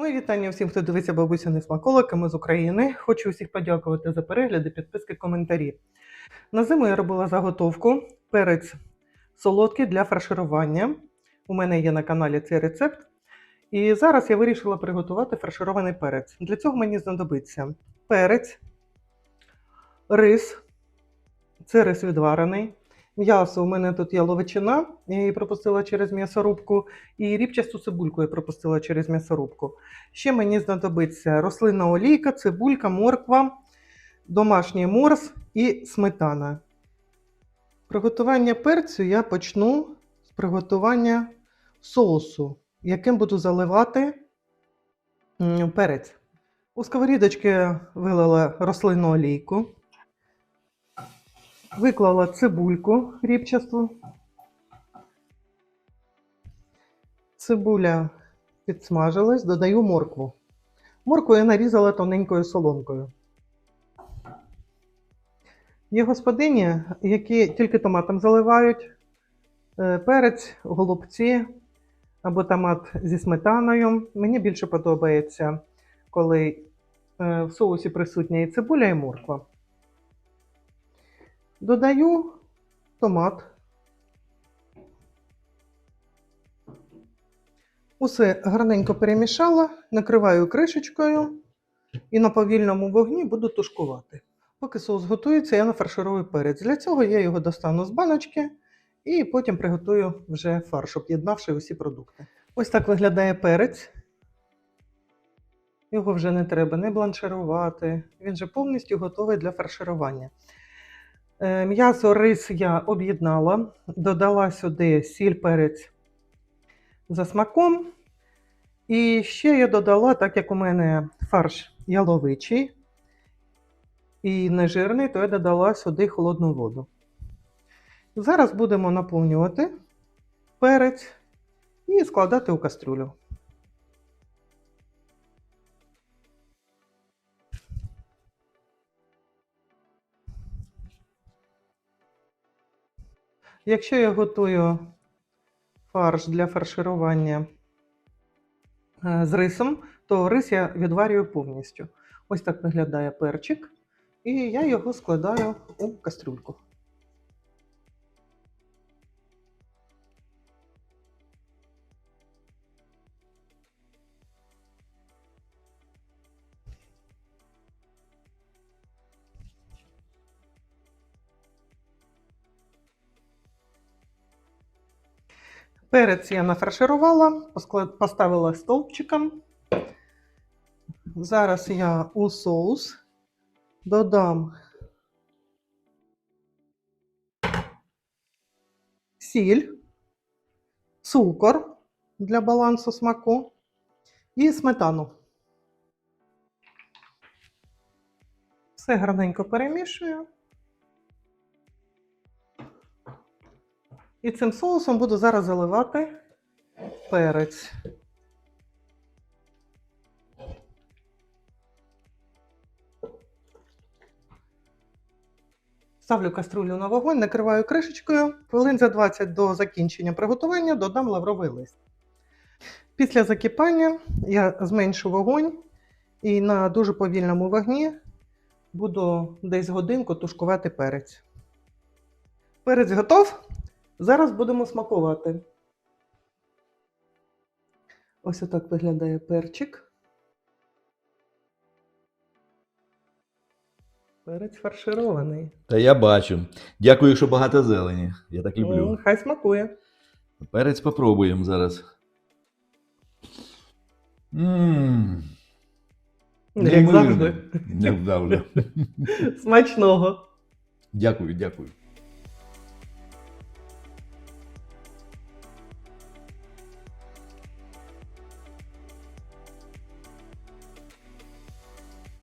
Мої вітання всім, хто дивиться бабусяний смаколик, ми з України. Хочу всіх подякувати за перегляди, підписки, коментарі. На зиму я робила заготовку перець солодкий для фарширування. У мене є на каналі цей рецепт. І зараз я вирішила приготувати фарширований перець. Для цього мені знадобиться перець, рис, це рис відварений. М'ясо у мене тут є ловичина, я її пропустила через м'ясорубку, і рібчасту цибульку я пропустила через м'ясорубку. Ще мені знадобиться рослинна олійка, цибулька, морква, домашній морс і сметана. Приготування перцю я почну з приготування соусу, яким буду заливати перець. У сковорідочки вилила рослинну олійку. Виклала цибульку рібчасту. Цибуля підсмажилась, додаю моркву. Моркву я нарізала тоненькою соломкою. Є господині, які тільки томатом заливають е, перець, голубці або томат зі сметаною. Мені більше подобається, коли е, в соусі присутня і цибуля, і морква. Додаю томат. Усе гарненько перемішала, накриваю кришечкою і на повільному вогні буду тушкувати. Поки соус готується, я нафарширую перець. Для цього я його достану з баночки і потім приготую вже фарш, об'єднавши усі продукти. Ось так виглядає перець. Його вже не треба не бланширувати. Він вже повністю готовий для фарширування. Е, М'ясо, рис я об'єднала, додала сюди сіль, перець за смаком. І ще я додала, так як у мене фарш яловичий і нежирний, то я додала сюди холодну воду. Зараз будемо наповнювати перець і складати у кастрюлю. Якщо я готую фарш для фарширування е, з рисом, то рис я відварюю повністю. Ось так виглядає перчик, і я його складаю у кастрюльку. Перець я нафарширувала, поставила стовпчиком. Зараз я у соус додам сіль, цукор для балансу смаку і сметану. Все гарненько перемішую. І цим соусом буду зараз заливати перець. Ставлю каструлю на вогонь, накриваю кришечкою. Хвилин за 20 до закінчення приготування додам лавровий лист. Після закипання я зменшу вогонь і на дуже повільному вогні буду десь годинку тушкувати перець. Перець готов. Зараз будемо смакувати. Ось отак виглядає перчик. Перець фарширований. Та я бачу. Дякую, що багато зелені. Я так М, люблю. Хай смакує. Перець попробуємо зараз. Ммм. Як завжди. Як завжди. Смачного. Дякую, дякую.